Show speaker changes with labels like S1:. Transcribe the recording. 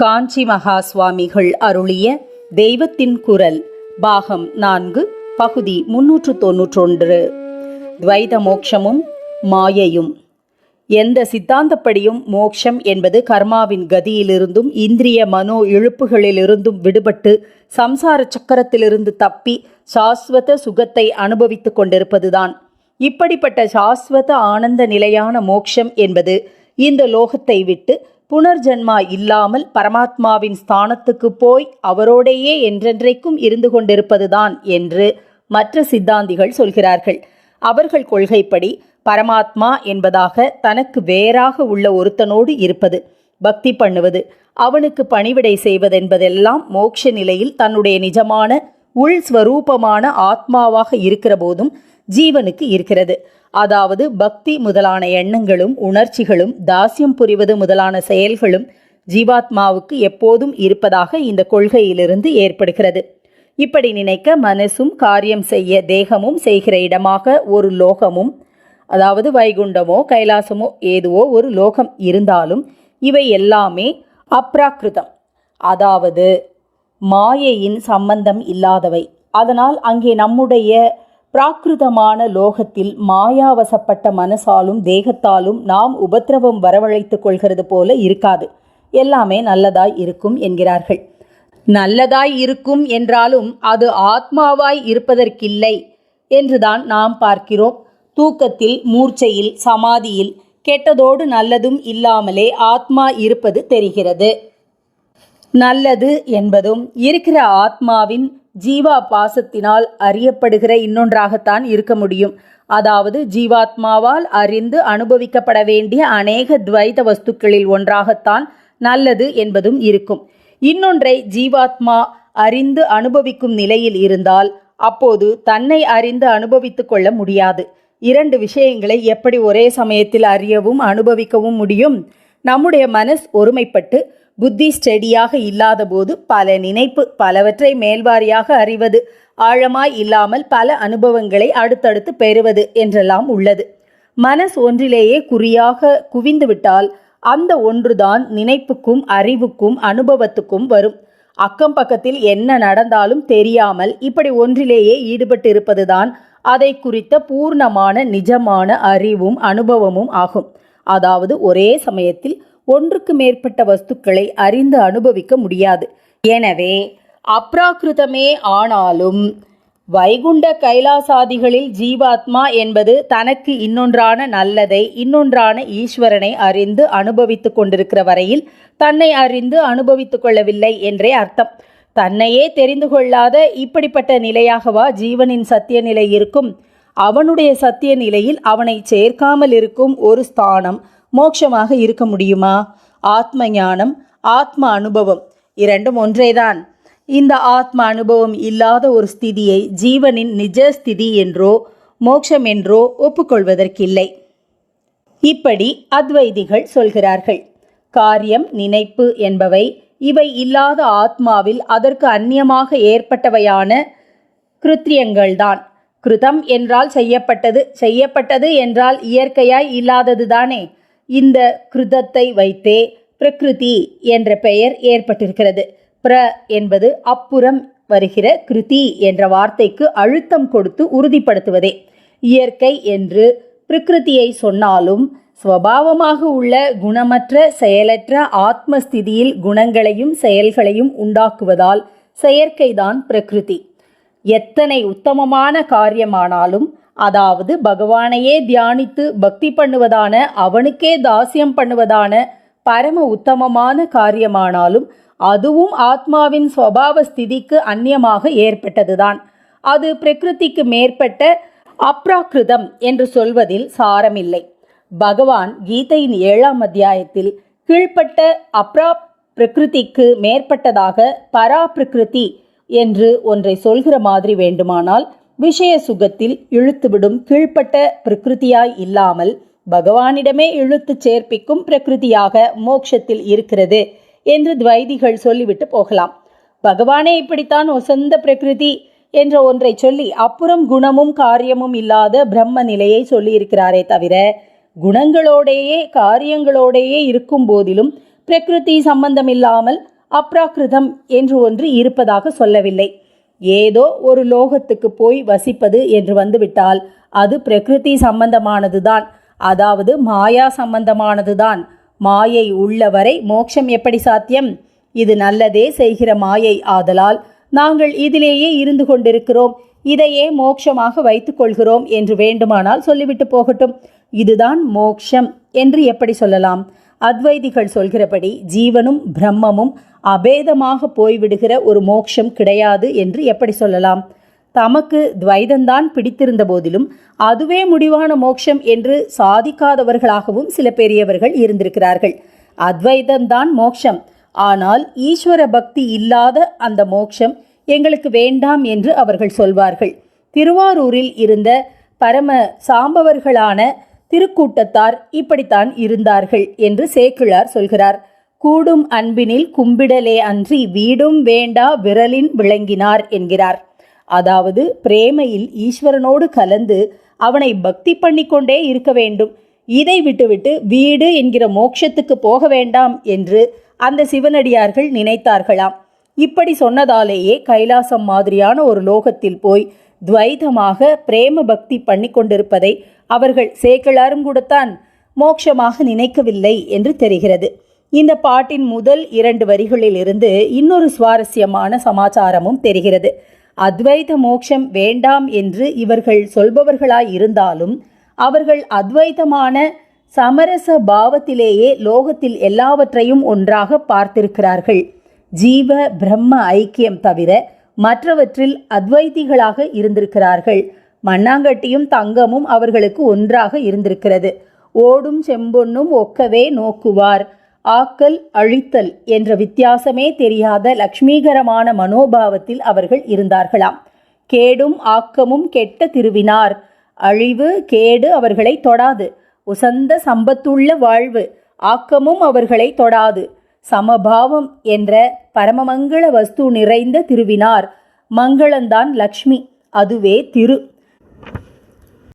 S1: காஞ்சி மகா சுவாமிகள் அருளிய தெய்வத்தின் குரல் பாகம் நான்கு பகுதி முன்னூற்று தொன்னூற்றொன்று. துவைத மோட்சமும் மாயையும். எந்த சித்தாந்தப்படியும் மோக்ஷம் என்பது கர்மாவின் கதியிலிருந்தும் இந்திரிய மனோ இழுப்புகளிலிருந்தும் விடுபட்டு சம்சார சக்கரத்திலிருந்து தப்பி சாஸ்வத சுகத்தை அனுபவித்துக் கொண்டிருப்பதுதான். இப்படிப்பட்ட சாஸ்வத ஆனந்த நிலையான மோட்சம் என்பது இந்த லோகத்தை விட்டு புனர்ஜன்மா இல்லாமல் பரமாத்மாவின் ஸ்தானத்துக்கு போய் அவரோடையே என்றென்றைக்கும் இருந்து கொண்டிருப்பதுதான் என்று மற்ற சித்தாந்திகள் சொல்கிறார்கள். அவர்கள் கொள்கைப்படி பரமாத்மா என்பதாக தனக்கு வேறாக உள்ள ஒருத்தனோடு இருப்பது பக்தி பண்ணுவது அவனுக்கு பணிவிடை செய்வதென்பதெல்லாம் மோட்ச நிலையில் தன்னுடைய நிஜமான உள் ஸ்வரூபமான ஆத்மாவாக இருக்கிற போதும் ஜீவனுக்கு இருக்கிறது. அதாவது பக்தி முதலான எண்ணங்களும் உணர்ச்சிகளும் தாசியம் புரிவது முதலான செயல்களும் ஜீவாத்மாவுக்கு எப்போதும் இருப்பதாக இந்த கொள்கையிலிருந்து ஏற்படுகிறது. இப்படி நினைக்க மனசும் காரியம் செய்ய தேகமும் செய்கிற இடமாக ஒரு லோகமும் அதாவது வைகுண்டமோ கைலாசமோ ஏதுவோ ஒரு லோகம் இருந்தாலும் இவை எல்லாமே அப்ராக்கிருதம் அதாவது மாயையின் சம்பந்தம் இல்லாதவை. அதனால் அங்கே நம்முடைய பிராகிருதமான லோகத்தில் மாயாவசப்பட்ட மனசாலும் தேகத்தாலும் நாம் உபத்திரவம் வரவழைத்துக் கொள்கிறது போல இருக்காது. எல்லாமே நல்லதாய் இருக்கும் என்கிறார்கள். நல்லதாய் இருக்கும் என்றாலும் அது ஆத்மாவாய் இருப்பதற்கில்லை என்றுதான் நாம் பார்க்கிறோம். தூக்கத்தில் மூர்ச்சையில் சமாதியில் கெட்டதோடு நல்லதும் இல்லாமலே ஆத்மா இருப்பது தெரிகிறது. நல்லது என்பதும் இருக்கிற ஆத்மாவின் ஜீவா பாசத்தினால் அறியப்படுகிற இன்னொன்றாகத்தான் இருக்க முடியும். அதாவது ஜீவாத்மாவால் அறிந்து அனுபவிக்கப்பட வேண்டிய அநேக துவைத வஸ்துக்களில் ஒன்றாகத்தான் நல்லது என்பதும் இருக்கும். இன்னொன்றை ஜீவாத்மா அறிந்து அனுபவிக்கும் நிலையில் இருந்தால் அப்போது தன்னை அறிந்து அனுபவித்துக் கொள்ள முடியாது. இரண்டு விஷயங்களை எப்படி ஒரே சமயத்தில் அறியவும் அனுபவிக்கவும் முடியும்? நம்முடைய மனஸ் ஒருமைப்பட்டு புத்தி ஸ்டெடியாக இல்லாதபோது பல நினைப்பு பலவற்றை மேல்வாரியாக அறிவது ஆழமாய் இல்லாமல் பல அனுபவங்களை அடுத்தடுத்து பெறுவது என்றெல்லாம் உள்ளது. மனஸ் ஒன்றிலேயே குறியாக குவிந்துவிட்டால் அந்த ஒன்றுதான் நினைப்புக்கும் அறிவுக்கும் அனுபவத்துக்கும் வரும். அக்கம் பக்கத்தில் என்ன நடந்தாலும் தெரியாமல் இப்படி ஒன்றிலேயே ஈடுபட்டு இருப்பதுதான் அதை குறித்த பூர்ணமான நிஜமான அறிவும் அனுபவமும் ஆகும். அதாவது ஒரே சமயத்தில் ஒன்றுக்கு மேற்பட்ட வஸ்துக்களை அறிந்து அனுபவிக்க முடியாது. எனவே அப்ராக்கிருதமே ஆனாலும் வைகுண்ட கைலாசாதிகளில் ஜீவாத்மா என்பது தனக்கு இன்னொன்றான நல்லதை இன்னொன்றான ஈஸ்வரனை அறிந்து அனுபவித்துக் கொண்டிருக்கிற வரையில் தன்னை அறிந்து அனுபவித்து கொள்ளவில்லை என்றே அர்த்தம். தன்னையே தெரிந்து கொள்ளாத இப்படிப்பட்ட நிலையாகவா ஜீவனின் சத்திய நிலை இருக்கும்? அவனுடைய சத்திய நிலையில் அவனை சேர்க்காமல் இருக்கும் ஒரு ஸ்தானம் மோட்சமாக இருக்க முடியுமா? ஆத்ம ஞானம் ஆத்ம அனுபவம் இரண்டும் ஒன்றேதான். இந்த ஆத்ம அனுபவம் இல்லாத ஒரு ஸ்திதியை ஜீவனின் நிஜ ஸ்திதி என்றோ மோட்சம் என்றோ ஒப்புக்கொள்வதற்கில்லை. இப்படி அத்வைதிகள் சொல்கிறார்கள். காரியம் நினைப்பு என்பவை இவை இல்லாத ஆத்மாவில் அதற்கு அந்நியமாக ஏற்பட்டவையான கிருத்தியங்கள்தான் கிருதம் என்றால் செய்யப்பட்டது செய்யப்பட்டது என்றால் இயற்கையாய் இல்லாதது தானே இந்த கிருதத்தை வைத்தே பிரகிருதி என்ற பெயர் ஏற்பட்டிருக்கிறது. பிர என்பது அப்புறம் வருகிற கிருதி என்ற வார்த்தைக்கு அழுத்தம் கொடுத்து உறுதிப்படுத்துவதே. இயற்கை என்று பிரகிருதியை சொன்னாலும் ஸ்வபாவமாக உள்ள குணமற்ற செயலற்ற ஆத்மஸ்திதியில் குணங்களையும் செயல்களையும் உண்டாக்குவதால் செயற்கைதான் பிரகிருதி. எத்தனை உத்தமமான காரியமானாலும் அதாவது பகவானையே தியானித்து பக்தி பண்ணுவதான அவனுக்கே தாசியம் பண்ணுவதான பரம உத்தமமான காரியமானாலும் அதுவும் ஆத்மாவின் ஸ்வபாவ ஸ்திதிக்கு அந்நியமாக ஏற்பட்டதுதான். அது பிரகிருதிக்கு மேற்பட்ட அப்ராக்கிருதம் என்று சொல்வதில் சாரமில்லை. பகவான் கீதையின் ஏழாம் அத்தியாயத்தில் கீழ்ப்பட்ட அப்ரா பிரகிருதிக்கு மேற்பட்டதாக பரா பிரகிருதி என்று ஒன்றை சொல்கிற மாதிரி வேண்டுமானால் விஷய சுகத்தில் இழுத்துவிடும் கீழ்ப்பட்ட பிரகிருதியாய் இல்லாமல் பகவானிடமே இழுத்து சேர்ப்பிக்கும் பிரகிருதியாக மோட்சத்தில் இருக்கிறது என்று துவைதிகள் சொல்லிவிட்டு போகலாம். பகவானே இப்படித்தான் ஒசந்த பிரகிருதி என்ற ஒன்றை சொல்லி அப்புறம் குணமும் காரியமும் இல்லாத பிரம்ம நிலையை சொல்லியிருக்கிறாரே தவிர குணங்களோடையே காரியங்களோடையே இருக்கும் போதிலும் பிரகிருதி சம்பந்தமில்லாமல் அப்ராக்கிருதம் என்று ஒன்று இருப்பதாக சொல்லவில்லை. ஏதோ ஒரு லோகத்துக்கு போய் வசிப்பது என்று வந்துவிட்டால் அது பிரகிருதி சம்பந்தமானதுதான். அதாவது மாயா சம்பந்தமானதுதான். மாயை உள்ளவரை மோட்சம் எப்படி சாத்தியம்? இது நல்லதே செய்கிற மாயை. ஆதலால் நாங்கள் இதிலேயே இருந்து கொண்டிருக்கிறோம். இதையே மோட்சமாக வைத்துக்கொள்கிறோம் என்று வேண்டுமானால் சொல்லிவிட்டு போகட்டும். இதுதான் மோக்ஷம் என்று எப்படி சொல்லலாம்? அத்வைதிகள் சொல்கிறபடி ஜீவனும் பிரம்மமும் அபேதமாக போய்விடுகிற ஒரு மோட்சம் கிடையாது என்று எப்படி சொல்லலாம்? தமக்கு துவைதந்தான் பிடித்திருந்த போதிலும் அதுவே முடிவான மோட்சம் என்று சாதிக்காதவர்களாகவும் சில பெரியவர்கள் இருந்திருக்கிறார்கள். அத்வைதந்தான் மோட்சம் ஆனால் ஈஸ்வர பக்தி இல்லாத அந்த மோட்சம் எங்களுக்கு வேண்டாம் என்று அவர்கள் சொல்வார்கள். திருவாரூரில் இருந்த பரம சாம்பவர்களான திருக்கூட்டத்தார் இப்படித்தான் இருந்தார்கள் என்று சேக்கிழார் சொல்கிறார். கூடும் அன்பினில் கும்பிடலே அன்றி வீடும் வேண்டா விரலின் விளங்கினார் என்கிறார். அதாவது பிரேமையில் ஈஸ்வரனோடு கலந்து அவனை பக்தி பண்ணிக்கொண்டே இருக்க வேண்டும். இதை விட்டுவிட்டு வீடு என்கிற மோட்சத்துக்கு போக வேண்டாம் என்று அந்த சிவனடியார்கள் நினைத்தார்களாம். இப்படி சொன்னதாலேயே கைலாசம் மாதிரியான ஒரு லோகத்தில் போய் துவைதமாக பிரேம பக்தி பண்ணி கொண்டிருப்பதை அவர்கள் சேக்கலாரும் கூடத்தான் மோட்சமாக நினைக்கவில்லை என்று தெரிகிறது. இந்த பாட்டின் முதல் இரண்டு வரிகளில் இருந்து இன்னொரு சுவாரஸ்யமான சமாச்சாரமும் தெரிகிறது. அத்வைத மோட்சம் வேண்டாம் என்று இவர்கள் சொல்பவர்களாய் இருந்தாலும் அவர்கள் அத்வைதமான சமரச பாவத்திலேயே லோகத்தில் எல்லாவற்றையும் ஒன்றாக பார்த்திருக்கிறார்கள். ஜீவ பிரம்ம ஐக்கியம் தவிர மற்றவற்றில் அத்வைதிகளாக இருந்திருக்கிறார்கள். மண்ணாங்கட்டியும் தங்கமும் அவர்களுக்கு ஒன்றாக இருந்திருக்கிறது. ஓடும் செம்பொன்னும் ஒக்கவே நோக்குவார். ஆக்கல் அழித்தல் என்ற வித்தியாசமே தெரியாத லக்ஷ்மீகரமான மனோபாவத்தில் அவர்கள் இருந்தார்களாம். கேடும் ஆக்கமும் கெட்ட திருவினார். அழிவு கேடு அவர்களை தொடாது. உசந்த சம்பத்துள்ள வாழ்வு ஆக்கமும் அவர்களை தொடாது. சமபாவம் என்ற பரமமங்கள வஸ்து நிறைந்த திருவினார். மங்களந்தான் லக்ஷ்மி. அதுவே திரு.